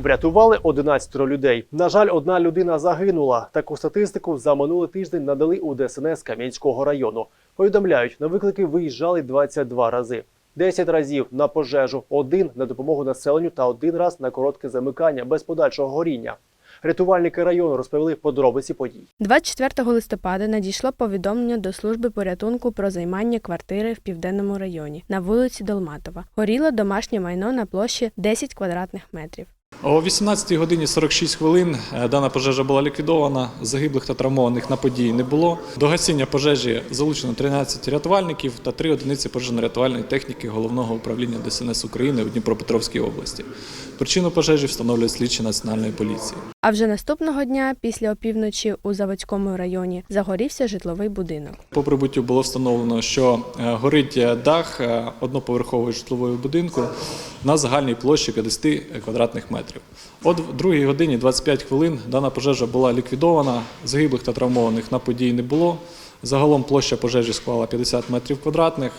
Врятували 11 людей. На жаль, одна людина загинула. Таку статистику за минулий тиждень надали у ДСНС Кам'янського району. Повідомляють, на виклики виїжджали 22 рази. 10 разів на пожежу, один на допомогу населенню та один раз на коротке замикання без подальшого горіння. Рятувальники району розповіли подробиці подій. 24 листопада надійшло повідомлення до служби порятунку про займання квартири в південному районі на вулиці Долматова. Горіло домашнє майно на площі 10 квадратних метрів. О 18 годині 46 хвилин е, дана пожежа була ліквідована. Загиблих та травмованих на події не було. До гасіння пожежі залучено 13 рятувальників та 3 одиниці пожежно-рятувальної техніки головного управління ДСНС України у Дніпропетровській області. Причину пожежі встановлюють слідчі національної поліції. А вже наступного дня, після опівночі, у Заводському районі загорівся житловий будинок. По прибуттю було встановлено, що е, горить е, дах одноповерхового житлового будинку на загальній площі 50 квадратних метрів. От в 2 годині 25 хвилин дана пожежа була ліквідована. Загиблих та травмованих на події не було. Загалом площа пожежі склала 50 метрів квадратних.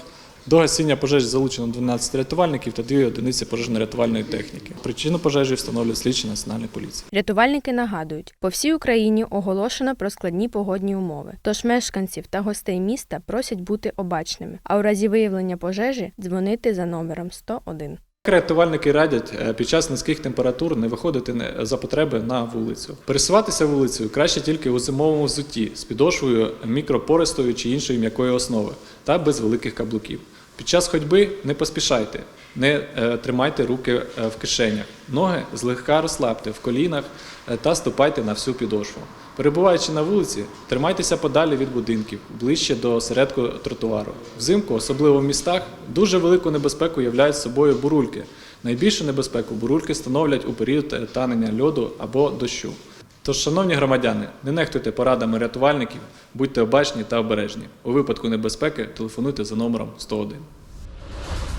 До гасіння пожежі залучено 12 рятувальників та 2 одиниці пожежно-рятувальної техніки. Причину пожежі встановлює слідчі національної поліції. Рятувальники нагадують, по всій Україні оголошено про складні погодні умови. Тож мешканців та гостей міста просять бути обачними, а у разі виявлення пожежі дзвонити за номером 101. Рятувальники радять е, під час низьких температур не виходити за потреби на вулицю. Пересуватися вулицею краще тільки у зимовому взутті з підошвою мікропористою чи іншої м'якої основи та без великих каблуків. Під час ходьби не поспішайте, не е, тримайте руки е, в кишенях, ноги злегка розслабте в колінах е, та ступайте на всю підошву. Перебуваючи на вулиці, тримайтеся подалі від будинків, ближче до середку тротуару. Взимку, особливо в містах, дуже велику небезпеку являють собою бурульки. Найбільшу небезпеку бурульки становлять у період танення льоду або дощу. Тож, шановні громадяни, не нехтуйте порадами рятувальників, будьте обачні та обережні. У випадку небезпеки телефонуйте за номером 101.